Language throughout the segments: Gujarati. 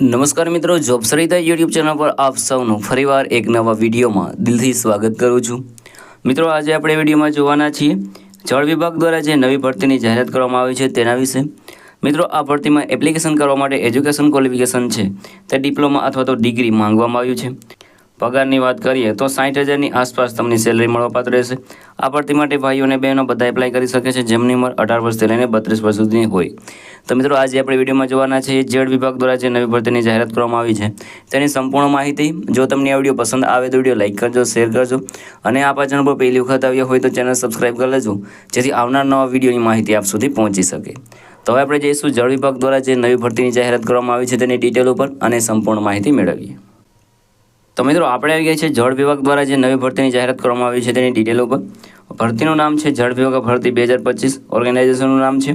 નમસ્કાર મિત્રો જોબ સરિતા યુટ્યુબ ચેનલ પર આપ સૌનું ફરીવાર એક નવા વિડીયોમાં દિલથી સ્વાગત કરું છું. મિત્રો, આજે આપણે વિડીયોમાં જોવાના છીએ, જળ વિભાગ દ્વારા જે નવી ભરતીની જાહેરાત કરવામાં આવી છે તેના વિશે. મિત્રો, આ ભરતીમાં એપ્લિકેશન કરવા માટે એજ્યુકેશન ક્વોલિફિકેશન છે, તે ડિપ્લોમા અથવા તો ડિગ્રી માંગવામાં આવ્યું છે. પગારની વાત કરીએ તો સાઠ હજારની આસપાસ તમને સેલરી મળવાપાત્ર રહેશે. આ ભરતી માટે ભાઈઓ અને બહેનો બધા એપ્લાય કરી શકે છે. જેમની ઉંમર અઢાર વર્ષથી લઈને બત્રીસ વર્ષ સુધીની હોય. તો મિત્રો, આજે આપણે વિડીયોમાં જોવાના છે, જેડ વિભાગ દ્વારા જે નવી ભરતીની જાહેરાત કરવામાં આવી છે, તેની સંપૂર્ણ માહિતી. જો તમને આ વીડિયો પસંદ આવે તો વીડિયો લાઇક કરજો, શેર કરજો. અને આ ચેનલ પર પહેલી વખત આવ્યા હોય તો ચેનલ સબસ્ક્રાઇબ કરી લેજો, જેથી આવનાર નવા વિડીયોની માહિતી આપ સુધી પહોંચી શકે. તો હવે આપણે જઈશું જળ વિભાગ દ્વારા જે નવી ભરતીની જાહેરાત કરવામાં આવી છે તેની ડિટેલ ઉપર અને સંપૂર્ણ માહિતી મેળવીએ. તો મિત્રો, આપણે આવી ગયા છે જળ વિભાગ દ્વારા જે નવી ભરતીની જાહેરાત કરવામાં આવી છે તેની ડિટેલ ઉપર. ભરતીનું નામ છે જળ વિભાગ ભરતી બે હજાર પચીસ. ઓર્ગેનાઇઝેશનનું નામ છે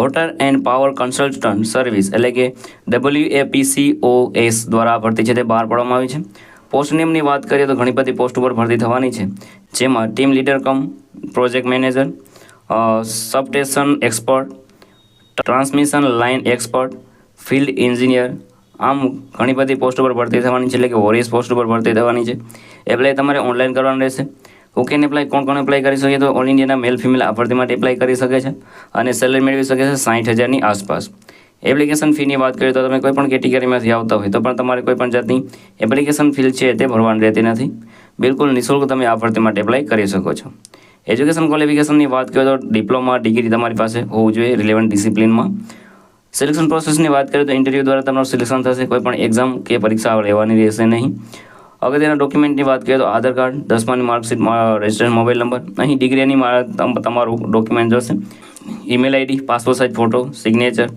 water and power consultant service એટલે કે W A P O S દ્વારા ભરતી છે તે બહાર પાડવામાં આવી છે. પોસ્ટ નેમની વાત કરીએ તો ઘણી બધી પોસ્ટ ઉપર ભરતી થવાની છે. જેમાં team leader cum project manager substation expert transmission line expert field engineer આમ ઘણી બધી પોસ્ટ ઉપર ભરતી થવાની છે, એટલે કે વોરિયસ પોસ્ટ ઉપર ભરતી થવાની છે. એપ્લાય તમારે ઓનલાઈન કરવાનું રહેશે. ઓકે ને એપ્લાય કોણ કોણ એપ્લાય કરી શકે તો ઓલ ઇન્ડિયાના મેલ ફિમેલ આ માટે એપ્લાય કરી શકે છે અને સેલરી મેળવી શકે છે સાઠ હજારની આસપાસ. એપ્લિકેશન ફીની વાત કરીએ તો તમે કોઈ પણ કેટેગરીમાંથી આવતા હોય તો પણ તમારે કોઈ પણ જાતની એપ્લિકેશન ફી છે તે ભરવાની રહેતી નથી. બિલકુલ નિઃશુલ્ક તમે આ માટે એપ્લાય કરી શકો છો. એજ્યુકેશન ક્વોલિફિકેશનની વાત કરીએ તો ડિપ્લોમા ડિગ્રી તમારી પાસે હોવું જોઈએ રિલેવન્ટ ડિસિપ્લિનમાં સિલેક્શન પ્રોસેસની વાત કરીએ તો ઇન્ટરવ્યૂ દ્વારા તમારું સિલેક્શન થશે કોઈ પણ એક્ઝામ કે પરીક્ષા લેવાની રહેશે નહીં. અગત્યના ડોક્યુમેન્ટની વાત કરીએ તો આધાર કાર્ડ, દસમાની માર્કશીટ રજિસ્ટર્ડ મોબાઈલ નંબર અહીં ડિગ્રીની તમારું ડોક્યુમેન્ટ જોશે. Email ID passport size photo signature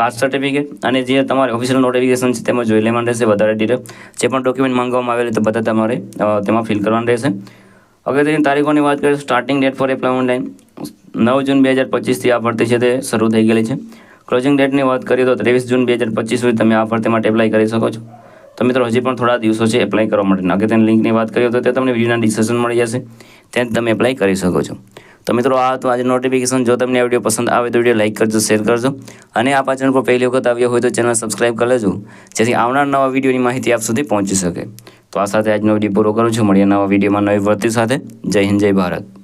caste certificate અને જે તમારે ઓફિશિયલ નોટિફિકેશન છે તેમાં જોઈ લેવાનું રહેશે વધારે ડિટેલ જે પણ ડોક્યુમેન્ટ માંગવામાં આવેલી તો બધા તમારે તેમાં ફિલ કરવાનું રહેશે. અગત્યની તારીખોની વાત કરીએ starting date for apply online નવ જૂન બે હજાર પચીસથી આ ભરતી છે તે શરૂ થઈ ગયેલી છે. ક્લોઝિંગ ડેટની વાત કરીએ તો ત્રેવીસ જૂન બે હજાર પચીસ સુધી તમે આ ભરતી માટે એપ્લાય કરી શકો છો. તો મિત્રો, હજી પણ થોડા દિવસો છે એપ્લાય કરવા માટે. અગત્યની લિંકની વાત કરીએ તો તે તમને વિડીયોના ડિસ્કશન મળી જશે. ત્યાં તમે એપ્લાય કરી શકો છો. તો મિત્રો, આ તો આજે નોટિફિકેશન જો તમને આ વીડિયો પસંદ આવે તો વીડિયો લાઇક કરજો શેર કરજો. અને આ પાછળ પર પહેલી વખત આવ્યો હોય તો ચેનલ સબસ્ક્રાઈબ કરી લેજો. જેથી આવનાર નવા વિડીયોની માહિતી આપ સુધી પહોંચી શકે. તો આ સાથે આજનો વીડિયો પૂરો કરું છું. મળીએ નવા વિડીયોમાં નવી ભરતી સાથે. જય હિન્દ, જય ભારત.